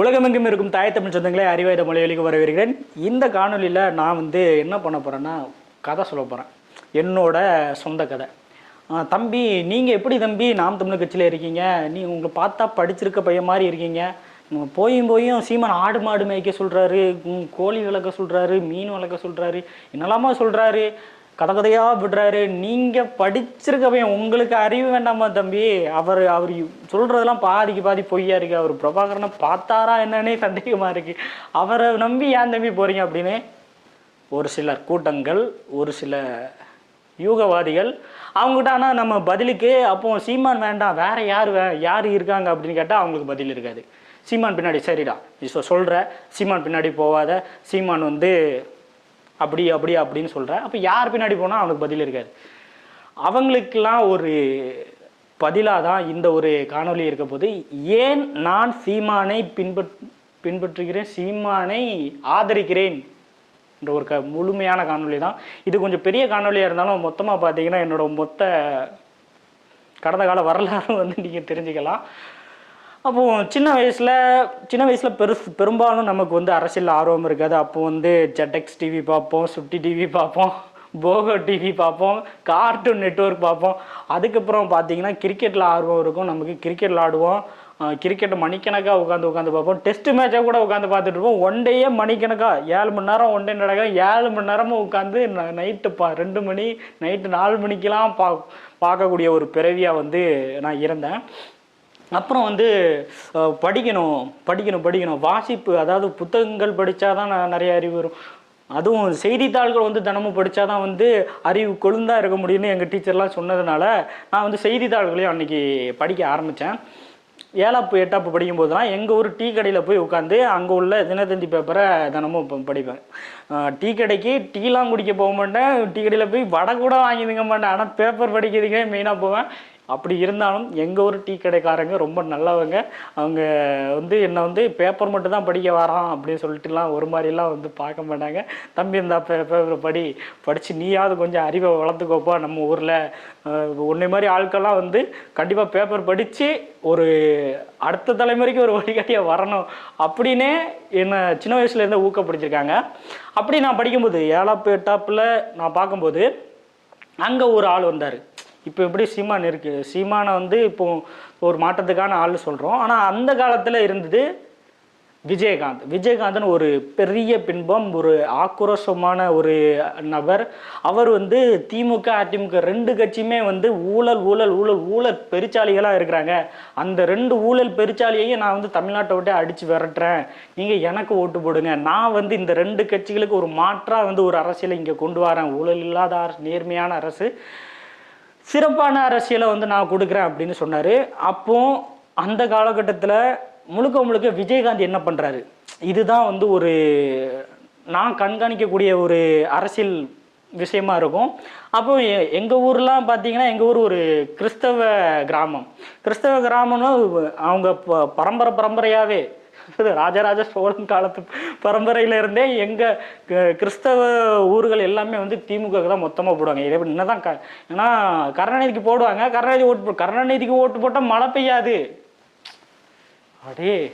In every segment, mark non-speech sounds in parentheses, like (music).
உலகமெங்கும் இருக்கும் தாய் தமிழ் சொந்தங்களே அறிவாயுத மொழிகளுக்கு வரவேற்கிறேன். இந்த காணொலியில் நான் வந்து என்ன பண்ண போகிறேன்னா கதை சொல்ல போகிறேன் என்னோட சொந்த கதை. தம்பி நீங்கள் எப்படி தம்பி நாம் தமிழ் கட்சியில் இருக்கீங்க? நீ உங்களை பார்த்தா படிச்சிருக்க பையன் மாதிரி இருக்கீங்க. போயும் போயும் சீமான் ஆடு மாடு மேய்க்க சொல்கிறாரு கோழி வளர்க்க சொல்கிறாரு மீன் வளர்க்க சொல்கிறாரு என்னெல்லாமா சொல்கிறாரு கதை விடுறாரு. நீங்கள் படிச்சிருக்கவே உங்களுக்கு அறிவு வேண்டாமா தம்பி? அவர் அவர் சொல்கிறதெல்லாம் பாதிக்கு பாதி பொய்யா இருக்கு. அவர் பிரபாகரனை பார்த்தாரா என்னன்னே சந்தேகமாக இருக்கு. அவரை நம்பி ஏன் தம்பி போகிறீங்க அப்படின்னு? ஒரு சிலர் கூட்டங்கள் ஒரு சில யூகவாதிகள். அவங்ககிட்ட ஆனால் நம்ம பதிலுக்கு அப்போ சீமான் வேண்டாம் வேற யார் வே யார் இருக்காங்க அப்படின்னு கேட்டால் அவங்களுக்கு பதில் இருக்காது. சீமான் பின்னாடி சரிடா. நீ சொல்கிற சீமான் பின்னாடி போகாத சீமான் வந்து அப்படி அப்படி அப்படின்னு சொல்கிறேன் அப்போ யார் பின்னாடி போனால் அவனுக்கு பதில் இருக்காது. அவங்களுக்கெல்லாம் ஒரு பதிலாக தான் இந்த ஒரு காணொளி இருக்க போது ஏன் நான் சீமானை பின்பற் பின்பற்றுகிறேன் சீமானை ஆதரிக்கிறேன் என்ற ஒரு க முழுமையான காணொளி தான் இது கொஞ்சம் பெரிய காணொளியாக இருந்தாலும் மொத்தமாக பார்த்தீங்கன்னா என்னோட மொத்த கடந்த கால வரலாறு வந்து நீங்கள் தெரிஞ்சுக்கலாம். அப்போது சின்ன வயசில் சின்ன வயசில் பெருசு பெரும்பாலும் நமக்கு வந்து அரசியல் ஆர்வம் இருக்காது. அப்போது வந்து ஜெட்டெக்ஸ் டிவி பார்ப்போம் சுட்டி டிவி பார்ப்போம் போகோ டிவி பார்ப்போம் கார்ட்டூன் நெட்வொர்க் பார்ப்போம். அதுக்கப்புறம் பார்த்தீங்கன்னா கிரிக்கெட்டில் ஆர்வம் இருக்கும். நமக்கு கிரிக்கெட் விளாடுவோம். கிரிக்கெட்டை மணிக்கணக்காக உட்காந்து உட்காந்து பார்ப்போம். டெஸ்ட் மேட்சாக கூட உட்காந்து பார்த்துட்டு இருப்போம். ஒன் டேயே மணிக்கணக்காக ஏழு மணி நேரம் ஒன் டே நடக்கும் ஏழு மணி நேரமும் உட்காந்து நைட்டு பா ரெண்டு மணி நைட்டு நாலு மணிக்கெலாம் பா பார்க்கக்கூடிய ஒரு பிறவியாக வந்து நான் இருந்தேன். அப்புறம் வந்து படிக்கணும் படிக்கணும் படிக்கணும். வாசிப்பு அதாவது புத்தகங்கள் படித்தாதான் நான் நிறைய அறிவு வரும். அதுவும் செய்தித்தாள்கள் வந்து தினமும் படித்தா தான் வந்து அறிவு கொழுந்தாக இருக்க முடியும்னு எங்கள் டீச்சர்லாம் சொன்னதுனால நான் வந்து செய்தித்தாள்களையும் அன்னைக்கு படிக்க ஆரம்பித்தேன் ஏழாப்பு எட்டாப்பு படிக்கும்போதெல்லாம் எங்கள் ஊர் டீ கடையில் போய் உட்காந்து அங்கே உள்ள தினத்தந்தி பேப்பரை தினமும் இப்போ படிப்பேன். டீ கடைக்கு டீலாம் குடிக்க போக மாட்டேன். டீ கடையில் போய் வடை கூட வாங்கி திங்க மாட்டேன். ஆனால் பேப்பர் படிக்கிறதுக்கே மெயினாக போவேன். அப்படி இருந்தாலும் எங்கள் ஊர் டீ கடைக்காரங்க ரொம்ப நல்லவங்க. அவங்க வந்து என்னை வந்து பேப்பர் மட்டும் தான் படிக்க வரான் அப்படின்னு சொல்லிட்டுலாம் ஒரு மாதிரிலாம் வந்து பார்க்க மாட்டாங்க. தம்பி இந்த பேப்பர் படி படித்து நீயாவது கொஞ்சம் அறிவை வளர்த்துக்கோப்பா நம்ம ஊரில். உன்னை மாதிரி ஆட்கள்லாம் வந்து கண்டிப்பாக பேப்பர் படித்து ஒரு அடுத்த தலைமுறைக்கு ஒரு வழிகாட்டியாக வரணும் அப்படின்னே என்னை சின்ன வயசுலேருந்தே ஊக்கப்படுத்திருக்காங்க அப்படி நான் படிக்கும்போது ஏழாப்பு எட்டாப்பில் நான் பார்க்கும்போது அங்கே ஒரு ஆள் வந்தார். இப்போ எப்படி சீமான் இருக்குது சீமானை வந்து இப்போ ஒரு மாற்றத்துக்கான ஆள் சொல்கிறோம் ஆனால் அந்த காலத்தில் இருந்தது விஜயகாந்த். விஜயகாந்த்னு ஒரு பெரிய பின்பம் ஒரு ஆக்ரோஷமான ஒரு நபர். அவர் வந்து திமுக அதிமுக ரெண்டு கட்சியுமே வந்து ஊழல் ஊழல் ஊழல் ஊழல் பெருச்சாளிகளாக இருக்கிறாங்க. அந்த ரெண்டு ஊழல் பெருச்சாலியையும் நான் வந்து தமிழ்நாட்டை விட்டு அடித்து விரட்டுறேன். நீங்கள் எனக்கு ஓட்டு போடுங்க. நான் வந்து இந்த ரெண்டு கட்சிகளுக்கு ஒரு மாற்றாக வந்து ஒரு அரசியலை இங்கே கொண்டு வரேன். ஊழல் இல்லாத அரசு நேர்மையான அரசு. சிறப்பான அரசியலை வந்து நான் கொடுக்குறேன் அப்படின்னு சொன்னார். அப்போ அந்த காலகட்டத்தில் முழுக்க முழுக்க விஜயகாந்த் என்ன பண்ணுறாரு இதுதான் வந்து ஒரு நான் கண்காணிக்கக்கூடிய ஒரு அரசியல் விஷயமா இருக்கும். அப்போ எ- ஊர்லாம் பார்த்தீங்கன்னா எங்கள் ஊர் ஒரு கிறிஸ்தவ கிராமம். கிறிஸ்தவ கிராமம்னா அவங்க ப- பரம்பரை பரம்பரையாகவே (laughs) ராஜராஜ சோழன் காலத்து பரம்பரையிலேருந்தே எங்கள் க- கிறிஸ்தவ ஊர்கள் எல்லாமே வந்து திமுக தான் மொத்தமாக போடுவாங்க. இதை என்னதான் க- ஏன்னா கருணாநிதிக்கு போடுவாங்க. கருணாநிதி ஓட்டு போ- கருணாநிதிக்கு ஓட்டு போட்டால் மழை பெய்யாது. அடே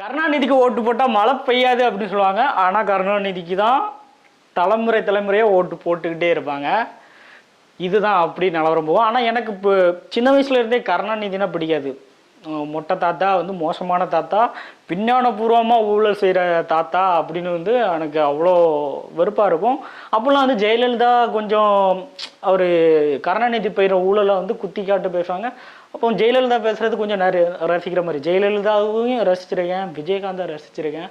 கருணாநிதிக்கு ஓட்டு போட்டால் மழை பெய்யாது அப்படின்னு சொல்லுவாங்க. ஆனால் கருணாநிதிக்கு தான் தலைமுறை தலைமுறையாக ஓட்டு போட்டுக்கிட்டே இருப்பாங்க. இதுதான் அப்படி நிலவரம் போகும். ஆனால் எனக்கு இப்போ சின்ன வயசுல இருந்தே கருணாநிதினா பிடிக்காது. மொட்டை தாத்தா வந்து மோசமான தாத்தா விஞ்ஞானபூர்வமாக ஊழல் செய்கிற தாத்தா அப்படின்னு வந்து எனக்கு அவ்வளோ வெறுப்பாக இருக்கும். அப்போல்லாம் வந்து ஜெயலலிதா கொஞ்சம் அவர் கருணாநிதி பயிர ஊழலை வந்து குத்தி காட்டு பேசுவாங்க. அப்போ ஜெயலலிதா பேசுகிறது கொஞ்சம் நிறைய ரசிக்கிற மாதிரி. ஜெயலலிதாவையும் ரசிச்சிருக்கேன் விஜயகாந்தை ரசிச்சிருக்கேன்.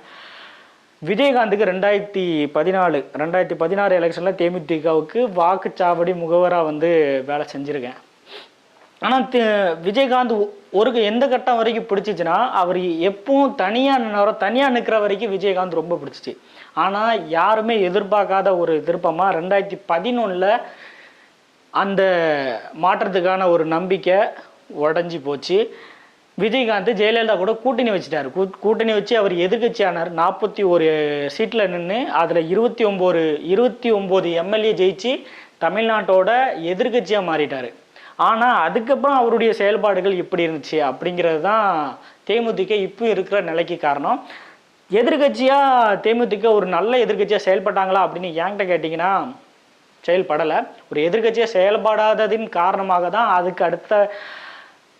விஜயகாந்துக்கு ரெண்டாயிரத்தி பதினாலு ரெண்டாயிரத்தி பதினாறு எலெக்ஷனில் தேமுதிகவுக்கு வாக்குச்சாவடி முகவராக வந்து வேலை செஞ்சுருக்கேன். ஆனால் விஜயகாந்த் ஒ- ஒரு எந்த கட்டம் வரைக்கும் பிடிச்சிச்சுன்னா அவர் எப்பவும் தனியாக நின்னாரோ தனியாக நிற்கிற வரைக்கும் விஜயகாந்த் ரொம்ப பிடிச்சிச்சு. ஆனால் யாருமே எதிர்பார்க்காத ஒரு திருப்பமாக ரெண்டாயிரத்தி பதினொன்றில் அந்த மாற்றத்துக்கான ஒரு நம்பிக்கை உடஞ்சி போச்சு. விஜயகாந்த் ஜெயலலிதா கூட கூட்டணி வச்சுட்டாரு. கூட்டணி வச்சு அவர் எதிர்கட்சியானார் நாற்பத்தி ஒரு சீட்டில் நின்று அதில் இருபத்தி ஒம்பது இருபத்தி ஒம்பது எம்எல்ஏ ஜெயிச்சு தமிழ்நாட்டோட எதிர்க்கட்சியாக மாறிட்டார். ஆனால் அதுக்கப்புறம் அவருடைய செயல்பாடுகள் எப்படி இருந்துச்சு அப்படிங்கிறது தான் தேமுதிக இப்போ இருக்கிற நிலைக்கு காரணம். எதிர்கட்சியாக தேமுதிக ஒரு நல்ல எதிர்கட்சியாக செயல்பட்டாங்களா அப்படின்னு என்கிட்ட கேட்டிங்கன்னா செயல்படலை. ஒரு எதிர்கட்சியாக செயல்படாததின் காரணமாக தான் அதுக்கு அடுத்த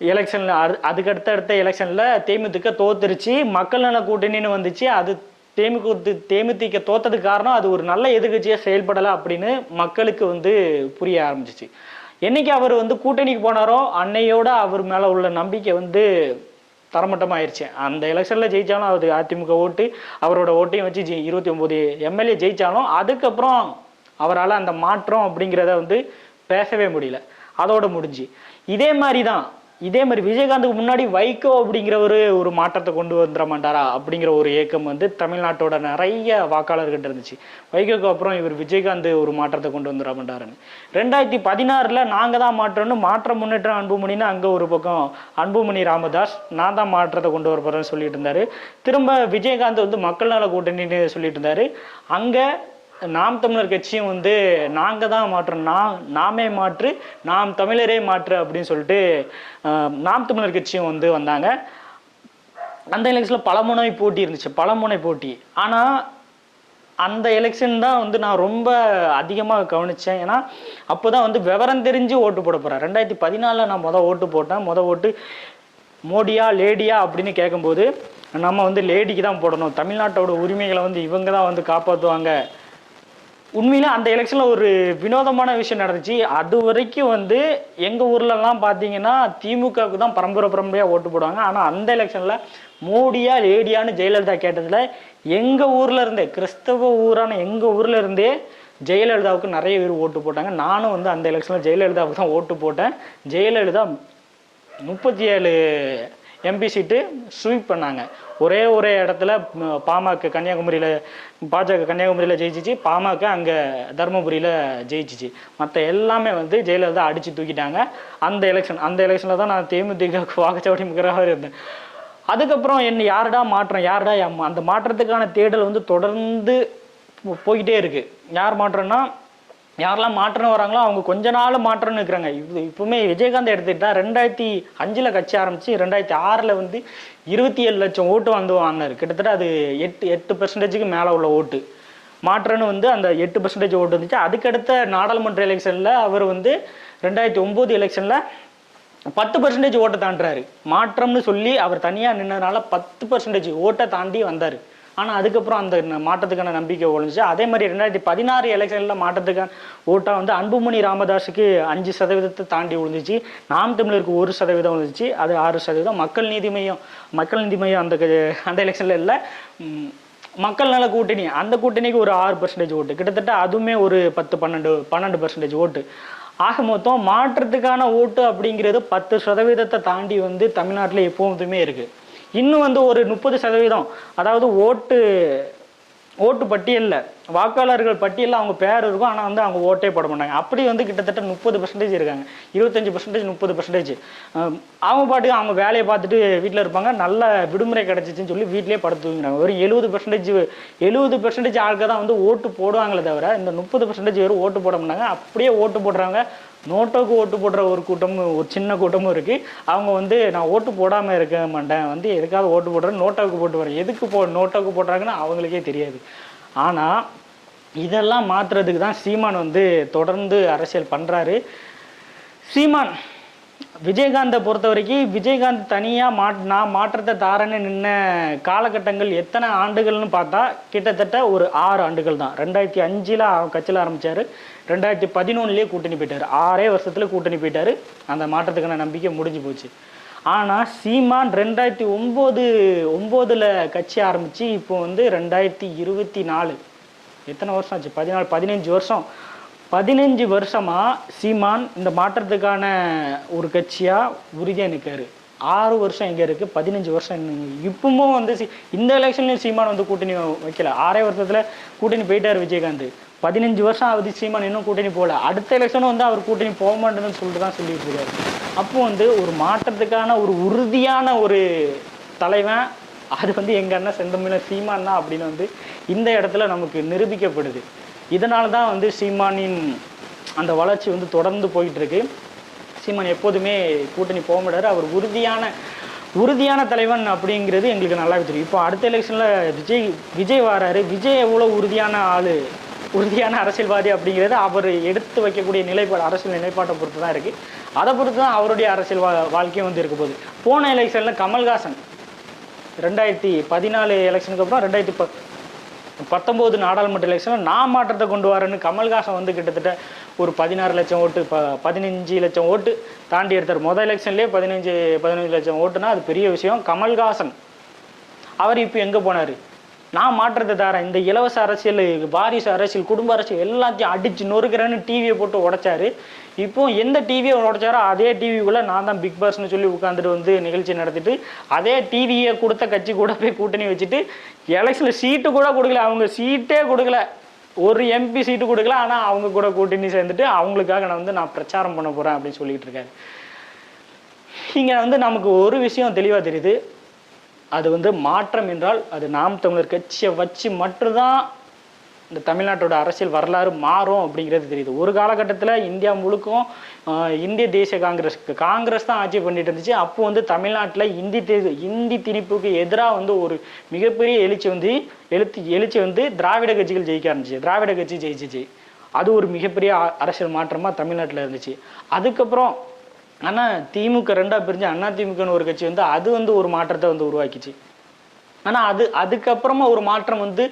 எலெக்ஷனில் அது அதுக்கு அடுத்த அடுத்த எலெக்ஷனில் தேமுதிக தோத்துருச்சு. மக்கள் நல கூட்டணின்னு வந்துச்சு. அது தேமுக தேமுதிக தோத்ததுக்கு காரணம் அது ஒரு நல்ல எதிர்கட்சியாக செயல்படலை அப்படின்னு மக்களுக்கு வந்து புரிய ஆரம்பிச்சிச்சு. என்னைக்கு அவர் வந்து கூட்டணிக்கு போனாரோ அன்னையோட அவர் மேலே உள்ள நம்பிக்கை வந்து தரமட்டமாயிருச்சு. அந்த எலெக்ஷனில் ஜெயித்தாலும் அது அதிமுக ஓட்டு அவரோட ஓட்டையும் வச்சு ஜெயி இருபத்தி ஒம்பது எம்எல்ஏ ஜெயித்தாலும் அதுக்கப்புறம் அவரால் அந்த மாற்றம் அப்படிங்கிறத வந்து பேசவே முடியல. அதோட முடிஞ்சு. இதே மாதிரி தான் இதே மாதிரி விஜயகாந்துக்கு முன்னாடி வைகோ அப்படிங்கிற ஒரு ஒரு மாற்றத்தை கொண்டு வந்துட மாட்டாரா அப்படிங்கிற ஒரு ஏக்கம் வந்து தமிழ்நாட்டோட நிறைய வாக்காளர்கிட்ட இருந்துச்சு. வைகோக்கு அப்புறம் இவர் விஜயகாந்த் ஒரு மாற்றத்தை கொண்டு வந்துட மாட்டாருன்னு. ரெண்டாயிரத்தி பதினாறில் நாங்கள் தான் மாற்றோம்னு மாற்றம் முன்னேற்றம் அன்புமணின்னு அங்கே ஒரு பக்கம் அன்புமணி ராமதாஸ் நான் தான் மாற்றத்தை கொண்டு வர போகிறேன்னு சொல்லிட்டு இருந்தார். திரும்ப விஜயகாந்த் வந்து மக்கள் நல கூட்டணின்னு சொல்லிட்டு இருந்தார். அங்கே நாம் தமிழர் கட்சியும் வந்து நாங்கள் தான் மாற்றோம் நான் நாமே மாற்று நாம் தமிழரே மாற்று அப்படின்னு சொல்லிட்டு நாம் தமிழர் கட்சியும் வந்து வந்தாங்க. அந்த எலெக்ஷனில் பலமுனை போட்டி இருந்துச்சு பலமுனை போட்டி. ஆனால் அந்த எலெக்ஷன் தான் வந்து நான் ரொம்ப அதிகமாக கவனித்தேன் ஏன்னா அப்போ தான் வந்து விவரம் தெரிஞ்சு ஓட்டு போட போகிறேன் ரெண்டாயிரத்தி பதினாலில் நான் மொதல் ஓட்டு போட்டேன். மொதல் ஓட்டு மோடியா லேடியா அப்படின்னு கேட்கும்போது நம்ம வந்து லேடிக்கு தான் போடணும். தமிழ்நாட்டோட உரிமைகளை வந்து இவங்க தான் வந்து காப்பாற்றுவாங்க உண்மையில அந்த எலெக்ஷனில் ஒரு வினோதமான விஷயம் நடந்துச்சு. அது வரைக்கும் வந்து எங்கள் ஊர்லலாம் பார்த்தீங்கன்னா திமுகவுக்கு தான் பரம்பரை பரம்பரையாக ஓட்டு போடுவாங்க. ஆனால் அந்த எலெக்ஷனில் மோடியா லேடியான்னு ஜெயலலிதா கேட்டதில் எங்கள் ஊரில் இருந்தே கிறிஸ்தவ ஊரான எங்கள் ஊரில் இருந்தே ஜெயலலிதாவுக்கு நிறைய பேர் ஓட்டு போட்டாங்க. நானும் வந்து அந்த எலெக்ஷனில் ஜெயலலிதாவுக்கு தான் ஓட்டு போட்டேன். ஜெயலலிதா முப்பத்தி ஏழு எம்பி சீட்டு ஸ்வீப் பண்ணாங்க. ஒரே ஒரே இடத்துல பாமக கன்னியாகுமரியில் பாஜக கன்னியாகுமரியில் ஜெயிச்சிச்சு பாமக அங்கே தருமபுரியில் ஜெயிச்சிச்சு. மற்ற எல்லாமே வந்து ஜெயலலிதா அடித்து தூக்கிட்டாங்க. அந்த எலெக்ஷன் அந்த எலெக்ஷனில் தான் நான் தேமுதிக வாக்குச்சாவடி முகராக இருந்தேன். அதுக்கப்புறம் என்ன யாருடா மாற்றம் யாருடா அந்த மாற்றத்துக்கான தேடல் வந்து தொடர்ந்து போ- போய்கிட்டே இருக்குது யார் மாற்றம்னா யாரெல்லாம் மாற்றம் வராங்களோ அவங்க கொஞ்ச நாள் மாற்றம்னு இருக்கிறாங்க இது இப்பவுமே விஜயகாந்த் எடுத்துக்கிட்டா ரெண்டாயிரத்தி அஞ்சில் கட்சி ஆரம்பித்து ரெண்டாயிரத்தி ஆறில் வந்து இருபத்தி ஏழு லட்சம் ஓட்டு வந்து வாங்கினார். கிட்டத்தட்ட அது எட்டு எட்டு பெர்சன்டேஜுக்கு மேலே உள்ள ஓட்டு. மாற்றம்னு வந்து அந்த எட்டு பர்சன்டேஜ் ஓட்டு வந்துச்சு. அதுக்கடுத்த நாடாளுமன்ற எலெக்ஷனில் அவர் வந்து ரெண்டாயிரத்தி ஒம்பது எலெக்ஷனில் பத்து பர்சன்டேஜ் ஓட்டை தாண்டுறாரு. மாற்றம்னு சொல்லி அவர் தனியாக நின்னதுனால பத்து பர்சன்டேஜ் ஓட்டை தாண்டி வந்தார். ஆனால் அதுக்கப்புறம் அந்த மாற்றத்துக்கான நம்பிக்கை ஒழிஞ்சு அதே மாதிரி ரெண்டாயிரத்தி பதினாறு எலெக்ஷனில் மாற்றத்துக்கான ஓட்டாக வந்து அன்புமணி ராமதாஸுக்கு அஞ்சு சதவீதத்தை தாண்டி விழுந்துச்சு. நாம் தமிழருக்கு ஒரு சதவீதம் விழுந்துச்சு. அது ஆறு சதவீதம். மக்கள் நீதி மையம் மக்கள் நீதி மையம் அந்த க- அந்த எலெக்ஷனில் இல்லை. மக்கள் நல கூட்டணி. அந்த கூட்டணிக்கு ஒரு ஆறு பர்சன்டேஜ் ஓட்டு. கிட்டத்தட்ட அதுவுமே ஒரு பத்து பன்னெண்டு பன்னெண்டு பர்சன்டேஜ் ஓட்டு. ஆக மொத்தம் மாற்றத்துக்கான ஓட்டு அப்படிங்கிறது பத்து சதவீதத்தை தாண்டி வந்து தமிழ்நாட்டில் எப்போதுமே இருக்குது இன்னும் வந்து ஒரு முப்பது சதவீதம் அதாவது ஓட்டு ஓட்டு பட்டியலில். வாக்காளர்கள் பட்டியலில் அவங்க பேர் இருக்கும் ஆனால் வந்து அவங்க ஓட்டே போட மாட்டாங்க. அப்படி வந்து கிட்டத்தட்ட முப்பது பர்சன்டேஜ் இருக்காங்க. இருபத்தஞ்சி பர்சன்டேஜ் முப்பது பர்சன்டேஜ் அவங்க பாட்டுக்கு அவங்க வேலையை பார்த்துட்டு வீட்டில் இருப்பாங்க. நல்ல விடுமுறை கிடச்சிச்சின்னு சொல்லி வீட்டிலேயே படுத்து தூங்குறாங்க. ஒரு எழுபது பர்சன்டேஜ் எழுபது பர்சன்டேஜ் ஆளுக்கு தான் வந்து ஓட்டு போடுவாங்களே தவிர இந்த முப்பது பர்சன்டேஜ் பேர் ஓட்டு போட மாட்டாங்க. அப்படியே ஓட்டு போடுறாங்க. நோட்டோக்கு ஓட்டு போடுற ஒரு கூட்டமும் ஒரு சின்ன கூட்டமும் இருக்குது அவங்க வந்து நான் ஓட்டு போடாமல் இருக்க மாட்டேன். வந்து எதுக்காவது ஓட்டு போடுறேன் நோட்டோக்கு போட்டு வரேன். எதுக்கு போ நோட்டோக்கு போடுறாங்கன்னு அவங்களுக்கே தெரியாது. ஆனால் இதெல்லாம் மாற்றுறதுக்கு தான் சீமான் வந்து தொடர்ந்து அரசியல் பண்ணுறாரு சீமான் விஜயகாந்தை பொறுத்த வரைக்கும் விஜயகாந்த் தனியாக மா நான் மாற்றத்தை தாரேன்னு நின்ன காலகட்டங்கள் எத்தனை ஆண்டுகள்னு பார்த்தா கிட்டத்தட்ட ஒரு ஆறு ஆண்டுகள் தான். ரெண்டாயிரத்தி அஞ்சில் கட்சியில் ஆரம்பித்தார் ரெண்டாயிரத்தி பதினொன்றுலேயே கூட்டணி போயிட்டார். ஆறே வருஷத்தில் கூட்டணி போயிட்டார். அந்த மாற்றத்துக்கான நம்பிக்கை முடிஞ்சு போச்சு. ஆனால் சீமான் ரெண்டாயிரத்தி ஒம்பது ஒம்போதில் கட்சி ஆரம்பித்து இப்போ வந்து ரெண்டாயிரத்தி இருபத்தி நாலு. எத்தனை வருஷம் ஆச்சு? பதினாலு பதினஞ்சு வருஷம். பதினஞ்சு வருஷமாக சீமான் இந்த மாற்றத்துக்கான ஒரு கட்சியாக உறுதியாக நிற்காரு ஆறு வருஷம் எங்கே இருக்குது பதினஞ்சு வருஷம் இப்பவும் வந்து சி- இந்த எலெக்ஷன்லேயும் சீமான் வந்து கூட்டணி வைக்கல. ஆறே வருஷத்தில் கூட்டணி போயிட்டார் விஜயகாந்த். பதினஞ்சு வருஷம் ஆகுது சீமான் இன்னும் கூட்டணி போகல. அடுத்த எலெக்ஷனும் வந்து அவர் கூட்டணி போக மாட்டேன்னு சொல்லிட்டு தான் சொல்லிட்டு இருக்காரு. அப்போ வந்து ஒரு மாற்றத்துக்கான ஒரு உறுதியான ஒரு தலைவன் அது வந்து எங்கள் அண்ணன் செந்தமிழன் சீமான் தான் அப்படின்னு வந்து இந்த இடத்துல நமக்கு நிரூபிக்கப்படுது. இதனால தான் வந்து சீமானின் அந்த வளர்ச்சி வந்து தொடர்ந்து போயிட்டு இருக்கு சீமான் எப்போதுமே கூட்டணி போக மாட்டார். அவர் உறுதியான உறுதியான தலைவன் அப்படிங்கிறது எங்களுக்கு நல்லாவே தெரியும். இப்போ அடுத்த எலெக்ஷனில் விஜய் விஜய் வராரு. விஜய் எவ்வளோ உறுதியான ஆள் உறுதியான அரசியல்வாதி அப்படிங்கிறது அவர் எடுத்து வைக்கக்கூடிய நிலைப்பாடு அரசியல் நிலைப்பாட்டை பொறுத்து தான் இருக்குது அதை பொறுத்து தான் அவருடைய அரசியல் வா வாழ்க்கையும் வந்து இருக்க போகுது. போன எலெக்ஷனில் கமல்ஹாசன் ரெண்டாயிரத்தி பதினாலு எலெக்ஷனுக்கு அப்புறம் ரெண்டாயிரத்தி ப பத்தொம்போது நாடாளுமன்ற எலெக்ஷனில் நான் மாற்றத்தை கொண்டு வரேன்னு கமல்ஹாசன் வந்து கிட்டத்தட்ட ஒரு பதினாறு லட்சம் ஓட்டு ப பதினஞ்சு லட்சம் ஓட்டு தாண்டி எடுத்தார். மொதல் எலெக்ஷன்லேயே பதினஞ்சு பதினஞ்சு லட்சம் ஓட்டுனா அது பெரிய விஷயம். கமல்ஹாசன் அவர் இப்போ எங்கே போனார்? நான் மாற்றத்தை தரேன். இந்த இலவச அரசியல் வாரிசு அரசியல் குடும்ப அரசியல் எல்லாத்தையும் அடிச்சு நொறுக்கிறேன்னு டிவியை போட்டு உடைச்சாரு. இப்போ எந்த டிவியை உடைச்சாரோ அதே டிவிக்குள்ளே நான் தான் பிக் பாஸ்னு சொல்லி உட்காந்துட்டு வந்து நிகழ்ச்சி நடத்திட்டு அதே டிவியை கொடுத்த கட்சி கூட போய் கூட்டணி வச்சுட்டு எலெக்ஷனில் சீட்டு கூட கொடுக்கல. அவங்க சீட்டே கொடுக்கல. ஒரு எம்பி சீட்டு கொடுக்கல. ஆனால் அவங்க கூட கூட்டணி சேர்ந்துட்டு அவங்களுக்காக நான் வந்து நான் பிரச்சாரம் பண்ண போகிறேன் அப்படின்னு சொல்லிட்டு இருக்காரு. இங்கே வந்து நமக்கு ஒரு விஷயம் தெளிவாக தெரியுது. அது வந்து மாற்றம் என்றால் அது நாம் தமிழர் கட்சியை வச்சு மட்டும்தான் இந்த தமிழ்நாட்டோட அரசியல் வரலாறு மாறும் அப்படிங்கிறது தெரியுது. ஒரு காலகட்டத்தில் இந்தியா முழுக்கும் இந்திய தேசிய காங்கிரஸ் காங்கிரஸ் தான் ஆட்சி பண்ணிட்டு இருந்துச்சு. அப்போ வந்து தமிழ்நாட்டில் இந்தி தே இந்தி திணிப்புக்கு எதிராக வந்து ஒரு மிகப்பெரிய எழுச்சி வந்து எழுத்து எழுச்சி வந்து திராவிட கட்சிகள் ஜெயிக்க ஆரம்பிச்சு. திராவிட கட்சி ஜெயிச்சிச்சு. அது ஒரு மிகப்பெரிய அரசியல் மாற்றமாக தமிழ்நாட்டில் இருந்துச்சு. அதுக்கப்புறம் ஆனால் திமுக ரெண்டாக பிரிஞ்சு அண்ணா திமுகன்னு ஒரு கட்சி வந்து அது வந்து ஒரு மாற்றத்தை வந்து உருவாக்கிச்சு. ஆனால் அது அதுக்கப்புறமா ஒரு மாற்றம் வந்து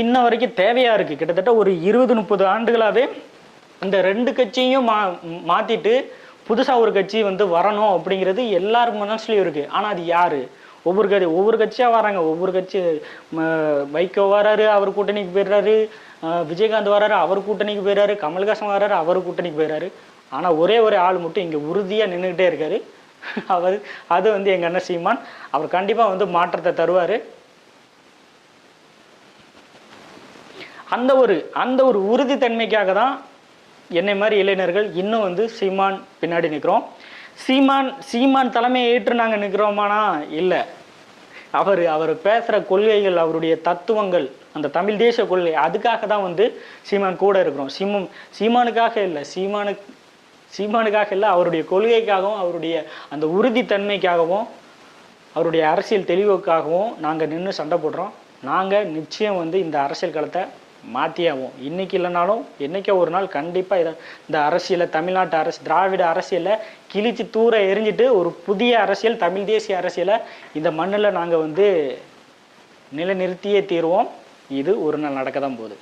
இன்ன வரைக்கும் தேவையாக இருக்குது கிட்டத்தட்ட ஒரு இருபது முப்பது ஆண்டுகளாகவே இந்த ரெண்டு கட்சியையும் மா மாற்றிட்டு புதுசாக ஒரு கட்சி வந்து வரணும் அப்படிங்கிறது எல்லார் மனசுலையும் இருக்குது ஆனால் அது யார்? ஒவ்வொரு கட்சி ஒவ்வொரு கட்சியாக வராங்க. ஒவ்வொரு கட்சி ம, வைகோ வராரு அவர் கூட்டணிக்கு போயிடுறாரு. விஜயகாந்த் வராரு அவர் கூட்டணிக்கு போயிடுறாரு. கமல்ஹாசன் வராரு அவர் கூட்டணிக்கு போயிடுறாரு. ஆனால் ஒரே ஒரு ஆள் மட்டும் இங்கே உறுதியாக நின்றுக்கிட்டே இருக்காரு. அவர் அது வந்து எங்கள் அண்ணன் சீமான். அவர் கண்டிப்பாக வந்து மாற்றத்தை தருவார். அந்த ஒரு அந்த ஒரு உறுதித்தன்மைக்காக தான் என்னை மாதிரி இளைஞர்கள் இன்னும் வந்து சீமான் பின்னாடி நிற்கிறோம் சீமான் சீமான் தலைமையை ஏற்று நாங்கள் நிற்கிறோமானா இல்லை. அவர் அவர் பேசுகிற கொள்கைகள் அவருடைய தத்துவங்கள் அந்த தமிழ் தேச கொள்கை அதுக்காக தான் வந்து சீமான் கூட இருக்கிறோம். சீமம் சீமானுக்காக இல்லை சீமானுக்கு சீமானுக்காக இல்லை அவருடைய கொள்கைக்காகவும் அவருடைய அந்த உறுதித்தன்மைக்காகவும் அவருடைய அரசியல் தெளிவுக்காகவும் நாங்கள் நின்று சண்டை போடுறோம். நாங்கள் நிச்சயம் வந்து இந்த அரசியல் களத்தை மாற்றியாவோம் இன்னைக்கு இல்லைனாலும் என்றைக்கோ ஒரு நாள் கண்டிப்பாக இதை இந்த அரசியலை தமிழ்நாட்டு அரசு திராவிட அரசியலை கிழிச்சு தூர எரிஞ்சிட்டு ஒரு புதிய அரசியல் தமிழ் தேசிய அரசியலை இந்த மண்ணில் நாங்கள் வந்து நிலைநிறுத்தியே தீருவோம். இது ஒரு நாள் நடக்க தான் போகுது.